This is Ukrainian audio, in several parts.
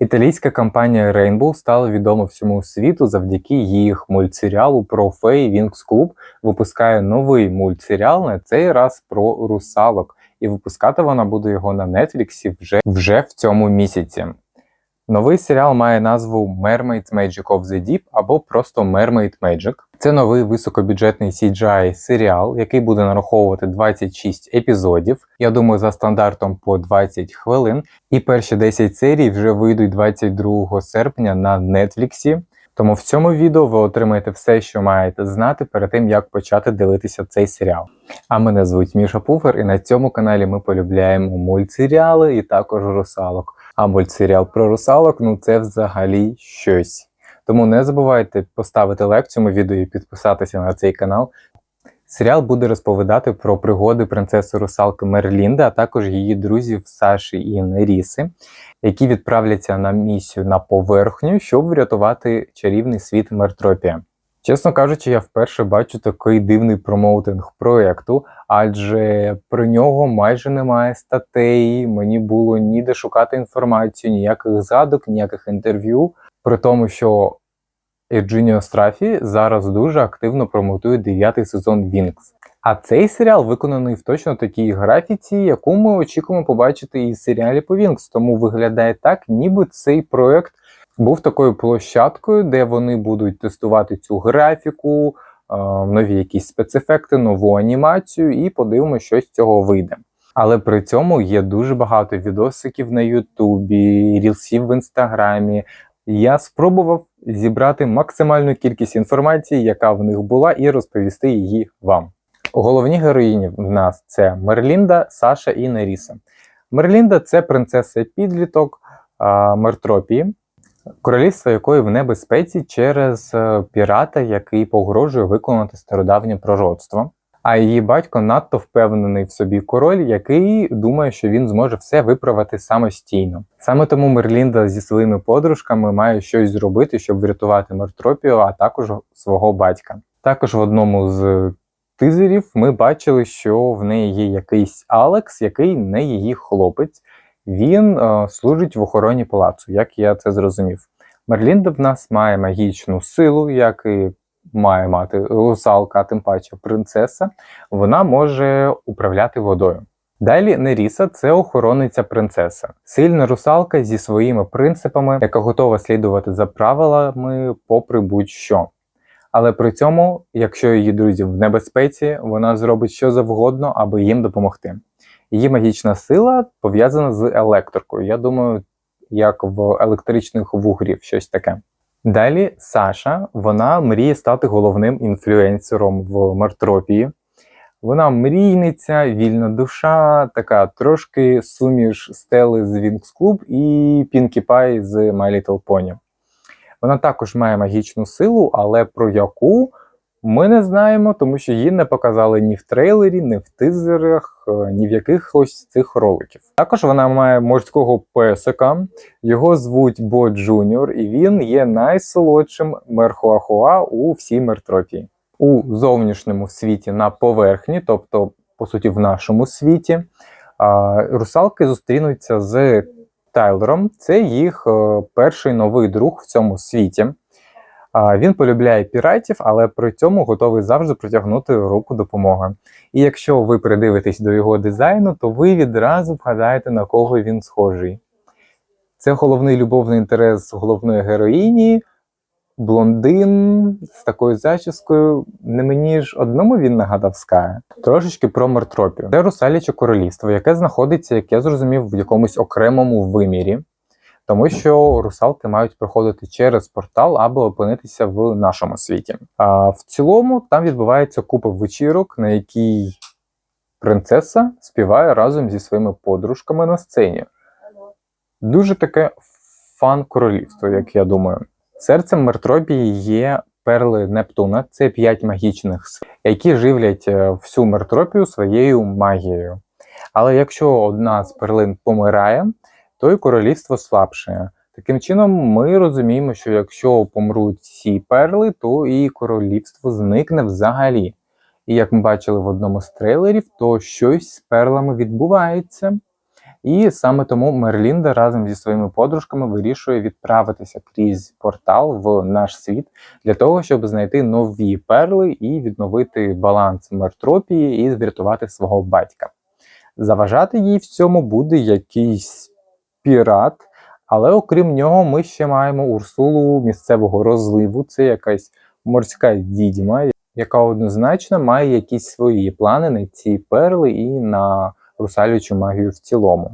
Італійська компанія Rainbow стала відома всьому світу завдяки їх мультсеріалу про фей Вінкс Клуб. Випускає новий мультсеріал на цей раз про русалок, і випускати вона буде його на Нетфліксі вже, вже в цьому місяці. Новий серіал має назву Mermaid Magic of the Deep або просто Mermaid Magic. Це новий високобюджетний CGI серіал, який буде нараховувати 26 епізодів. Я думаю, за стандартом по 20 хвилин. І перші 10 серій вже вийдуть 22 серпня на Нетфліксі. Тому в цьому відео ви отримаєте все, що маєте знати перед тим, як почати дивитися цей серіал. А мене звуть Міша Пуфер, і на цьому каналі ми полюбляємо мультсеріали і також русалок. А мультсеріал про русалок ну це взагалі щось. Тому не забувайте поставити лайк цьому відео і підписатися на цей канал. Серіал буде розповідати про пригоди принцеси русалки Мерлінди, а також її друзів Саші і Неріси, які відправляться на місію на поверхню, щоб врятувати чарівний світ Мертропія. Чесно кажучи, я вперше бачу такий дивний промоутинг проєкту, адже про нього майже немає статей, мені було ніде шукати інформацію, ніяких згадок, ніяких інтерв'ю. При тому, що Ірджиніо Страфі зараз дуже активно промотує дев'ятий сезон Вінкс. А цей серіал виконаний в точно такій графіці, яку ми очікуємо побачити і серіалі по Вінкс. Тому виглядає так, ніби цей проект був такою площадкою, де вони будуть тестувати цю графіку, е, нові якісь спецефекти, нову анімацію, і подивимося, що з цього вийде. Але при цьому є дуже багато відосиків на Ютубі, рілсів в інстаграмі. Я спробував зібрати максимальну кількість інформації, яка в них була, і розповісти її вам. Головні героїні в нас це Мерлінда, Саша і Неріса. Мерлінда це принцеса підліток Мертропії, королівство якої в небезпеці через е, пірата, який погрожує виконати стародавнє пророцтво. А її батько надто впевнений в собі король, який думає, що він зможе все виправити самостійно. Саме тому Мерлінда зі своїми подружками має щось зробити, щоб врятувати Мертропію, а також свого батька. Також в одному з тизерів ми бачили, що в неї є якийсь Алекс, який не її хлопець. Він е, служить в охороні палацу, як я це зрозумів. Мерлінда в нас має магічну силу, як і має мати русалка, тим паче принцеса. Вона може управляти водою. Далі Неріса це охорониця принцеса, сильна русалка зі своїми принципами, яка готова слідувати за правилами, попри будь-що. Але при цьому, якщо її друзі в небезпеці, вона зробить що завгодно, аби їм допомогти. Її магічна сила пов'язана з електрикою. Я думаю, як в електричних вугрів, щось таке. Далі Саша вона мріє стати головним інфлюенсером в Мартропії. Вона мрійниця, вільна душа, така трошки суміш стели з Wings Club і Пінкі Пай з My Little Pony. Вона також має магічну силу, але про яку ми не знаємо, тому що її не показали ні в трейлері, ні в тизерах, е, ні в якихось цих роликів. Також вона має морського песика, його звуть Бо Джуніор, і він є найсолодшим мерхуахуа у всій мертропії. У зовнішньому світі на поверхні, тобто, по суті, в нашому світі, русалки зустрінуться з Тайлером. Це їх е, перший новий друг в цьому світі. Він полюбляє піратів, але при цьому готовий завжди протягнути руку допомоги. І якщо ви придивитесь до його дизайну, то ви відразу вгадаєте, на кого він схожий. Це головний любовний інтерес головної героїні, блондин з такою зачіскою. Не мені ж одному він нагадав Ская. Трошечки про Мертропію. Це русаляче королівство, яке знаходиться, як я зрозумів, в якомусь окремому вимірі тому що русалки мають проходити через портал або опинитися в нашому світі. А в цілому там відбувається купа вечірок, на якій принцеса співає разом зі своїми подружками на сцені. Дуже таке фан королівство, як я думаю. Серцем Мертропії є перли Нептуна, це п'ять магічних сфер, які живлять е, всю Мертропію своєю магією. Але якщо одна з перлин помирає, то й королівство слабшає. Таким чином, ми розуміємо, що якщо помруть всі перли, то і королівство зникне взагалі. І як ми бачили в одному з трейлерів, то щось з перлами відбувається. І саме тому Мерлінда разом зі своїми подружками вирішує відправитися крізь портал в наш світ для того, щоб знайти нові перли і відновити баланс мертропії і врятувати свого батька. Заважати їй в цьому буде якийсь пірат, але окрім нього, ми ще маємо Урсулу місцевого розливу. Це якась морська відьма, яка однозначно має якісь свої плани на ці перли і на русалючу магію в цілому.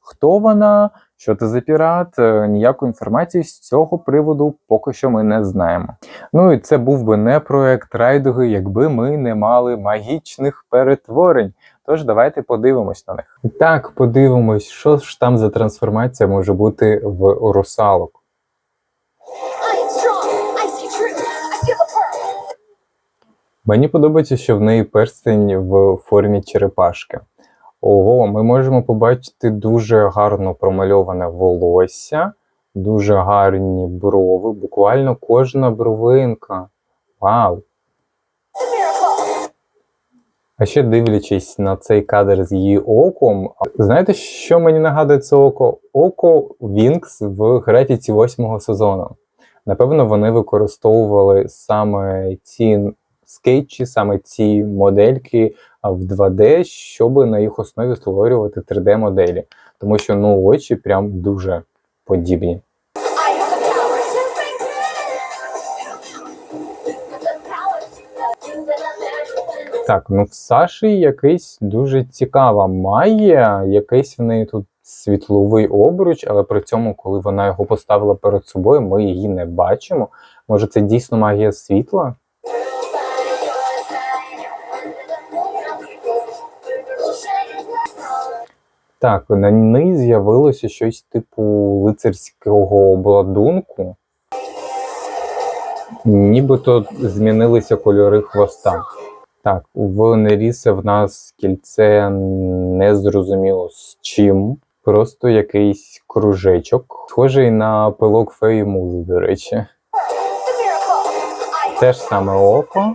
Хто вона, що це за пірат, е, ніякої інформації з цього приводу поки що ми не знаємо. Ну і це був би не проект райдуги, якби ми не мали магічних перетворень. Тож давайте подивимось на них. Так, подивимось, що ж там за трансформація може бути в русалок. Мені подобається, що в неї перстень в формі черепашки. Ого, ми можемо побачити дуже гарно промальоване волосся, дуже гарні брови, буквально кожна бровинка. Вау! А ще дивлячись на цей кадр з її оком, знаєте, що мені нагадує це око? Око Вінкс в графіці восьмого сезону. Напевно, вони використовували саме ці скетчі, саме ці модельки в 2D, щоб на їх основі створювати 3D-моделі. Тому що ну, очі прям дуже подібні. Так, ну в Саші якийсь дуже цікава магія, якийсь в неї тут світловий обруч, але при цьому, коли вона його поставила перед собою, ми її не бачимо. Може, це дійсно магія світла? Так, на ній з'явилося щось типу лицарського обладунку. Нібито змінилися кольори хвоста. Так, в Неріса в нас кільце незрозуміло з чим. Просто якийсь кружечок, схожий на пилок феї музи, до речі. Те ж саме око.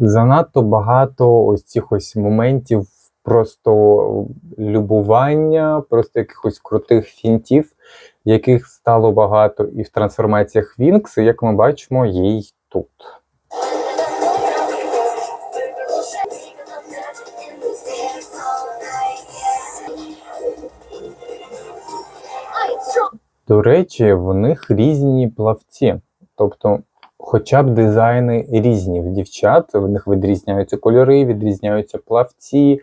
Занадто багато ось цих ось моментів просто любування, просто якихось крутих фінтів, яких стало багато і в трансформаціях Вінкс, як ми бачимо, є й тут. До речі, в них різні плавці. Тобто, хоча б дизайни різні в дівчат, в них відрізняються кольори, відрізняються плавці,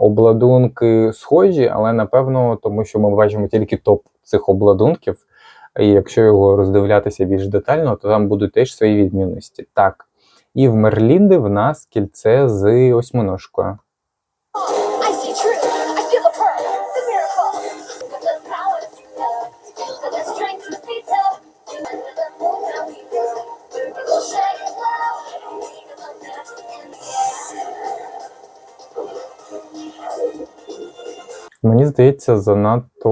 обладунки схожі, але напевно, тому що ми бачимо тільки топ цих обладунків. І якщо його роздивлятися більш детально, то там будуть теж свої відмінності. Так. І в Мерлінди в нас кільце з shaggy Мені здається, занадто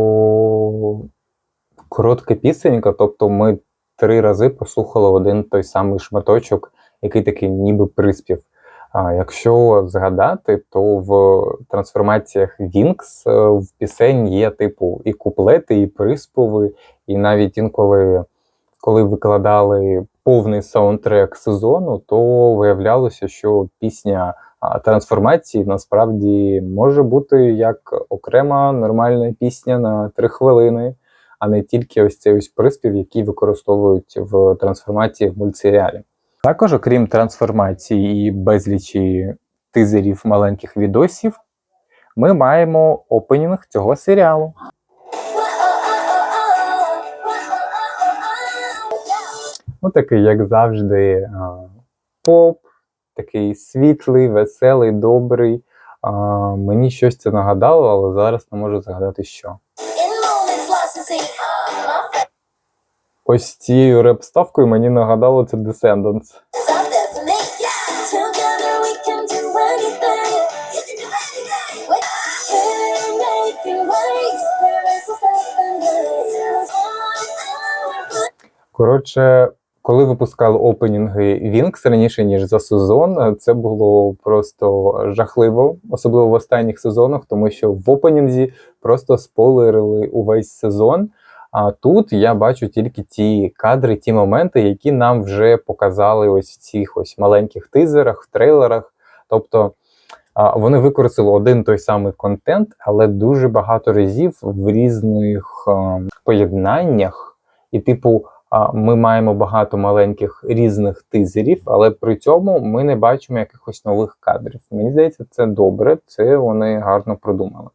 коротка пісенька, тобто ми три рази послухали один той самий шматочок, який такий ніби приспів. А якщо згадати, то в трансформаціях Вінкс е, в пісень є типу і куплети, і приспіви, і навіть інколи, коли викладали повний саундтрек сезону, то виявлялося, що пісня трансформації насправді може бути як окрема нормальна пісня на три хвилини, а не тільки ось цей ось приспів, який використовують в трансформації в мультсеріалі. Також, окрім трансформації і безлічі тизерів маленьких відосів, ми маємо опенінг цього серіалу. Ну, такий, як завжди, поп, такий світлий, веселий, добрий. Мені щось це нагадало, але зараз не можу згадати, що. Ось цією реп-ставкою мені нагадало це Descendants. Коротше, Коли випускали опенінги Вінкс раніше ніж за сезон, це було просто жахливо, особливо в останніх сезонах, тому що в опенінзі просто спойлерили увесь сезон. А тут я бачу тільки ті кадри, ті моменти, які нам вже показали ось в цих ось маленьких тизерах, трейлерах. Тобто вони використали один той самий контент, але дуже багато разів в різних поєднаннях. І, типу, ми маємо багато маленьких різних тизерів, але при цьому ми не бачимо якихось нових кадрів. Мені здається, це добре, це вони гарно продумали.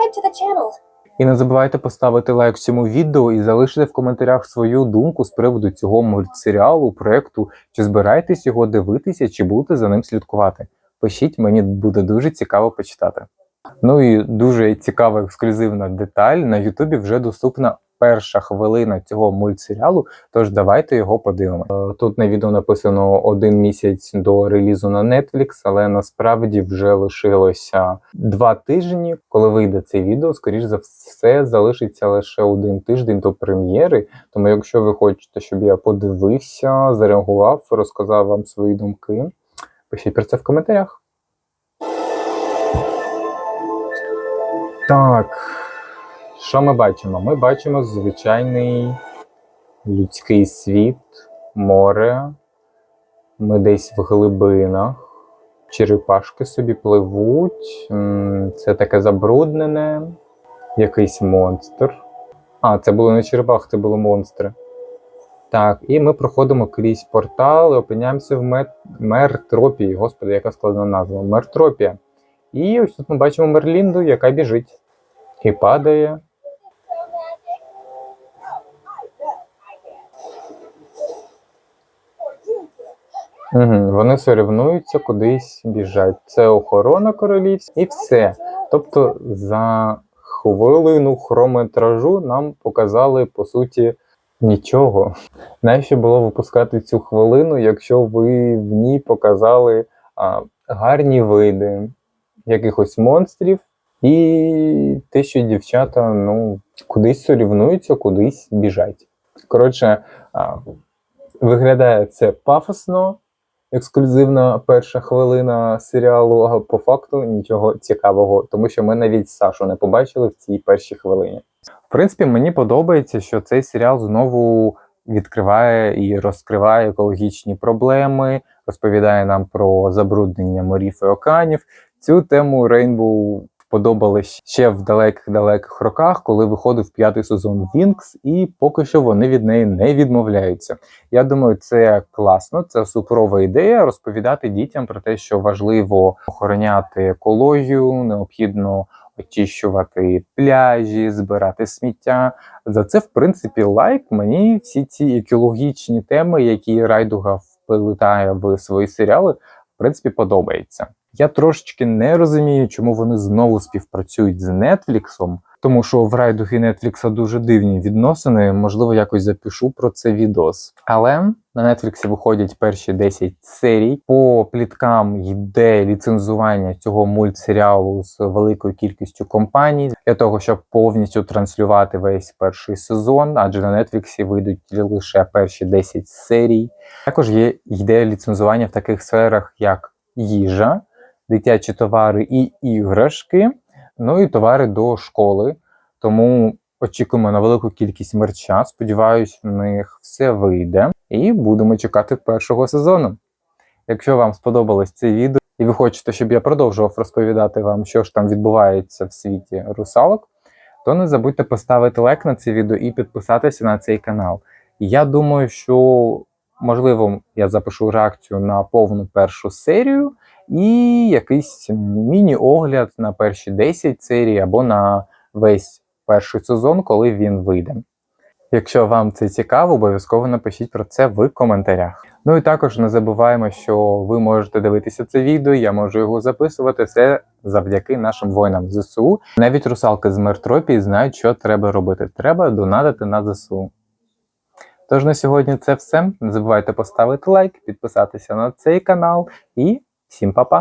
Subscribe to the channel. І не забувайте поставити лайк цьому відео і залишити в коментарях свою думку з приводу цього мультсеріалу, проекту, чи збираєтесь його дивитися, чи будете за ним слідкувати. Пишіть, мені буде дуже цікаво почитати. Ну і дуже цікава ексклюзивна деталь. На Ютубі вже доступна перша хвилина цього мультсеріалу, тож давайте його подивимося. Е, Тут на відео написано один місяць до релізу на Netflix, але насправді вже лишилося два тижні. Коли вийде це відео, скоріш за все залишиться лише один тиждень до прем'єри. Тому, якщо ви хочете, щоб я подивився, зареагував, розказав вам свої думки, пишіть про це в коментарях. Так, що ми бачимо? Ми бачимо звичайний людський світ, море. Ми десь в глибинах. Черепашки собі пливуть. Це таке забруднене. Якийсь монстр. А, це було не черепахи, це були монстри. Так, і ми проходимо крізь портал і опиняємося в. Мертропії. Господи, яка складна назва. Мертропія. І ось тут ми бачимо Мерлінду, яка біжить і падає. Угу, вони соревнуються, кудись біжать. Це охорона королівська і все. Тобто за хвилину хрометражу нам показали по суті нічого. Навіщо було випускати цю хвилину, якщо ви в ній показали а, гарні види якихось монстрів, і те, що дівчата ну, кудись сорівнуються, кудись біжать. Коротше, а, виглядає це пафосно, ексклюзивна перша хвилина серіалу, по факту нічого цікавого, тому що ми навіть Сашу не побачили в цій першій хвилині. В принципі, мені подобається, що цей серіал знову відкриває і розкриває екологічні проблеми, розповідає нам про забруднення морів і океанів. Цю тему Рейнбоу вподобали ще в далеких-далеких роках, коли виходив п'ятий сезон Вінкс, і поки що вони від неї не відмовляються. Я думаю, це класно, це суперова ідея розповідати дітям про те, що важливо охороняти екологію, необхідно очищувати пляжі, збирати сміття. За це, в принципі, лайк. Мені всі ці екологічні теми, які Райдуга вплетає в свої серіали, в принципі, подобається. Я трошечки не розумію, чому вони знову співпрацюють з Нетфліксом, тому що в райдуги Нетфлікса дуже дивні відносини. Можливо, якось запишу про це відос. Але на Нетфліксі виходять перші 10 серій. По пліткам йде ліцензування цього мультсеріалу з великою кількістю компаній для того, щоб повністю транслювати весь перший сезон, адже на Нетфліксі вийдуть лише перші 10 серій. Також є йде ліцензування в таких сферах, як їжа дитячі товари і іграшки, ну і товари до школи. Тому очікуємо на велику кількість мерча. Сподіваюсь, в них все вийде. І будемо чекати першого сезону. Якщо вам сподобалось це відео, і ви хочете, щоб я продовжував розповідати вам, що ж там відбувається в світі русалок, то не забудьте поставити лайк на це відео і підписатися на цей канал. Я думаю, що можливо я запишу реакцію на повну першу серію і якийсь міні-огляд на перші 10 серій або на весь перший сезон, коли він вийде. Якщо вам це цікаво, обов'язково напишіть про це в коментарях. Ну і також не забуваємо, що ви можете дивитися це відео, я можу його записувати все завдяки нашим воїнам ЗСУ. Навіть русалки з Мертропії знають, що треба робити. Треба донатити на ЗСУ. Тож на сьогодні це все. Не забувайте поставити лайк, підписатися на цей канал і всім па-па!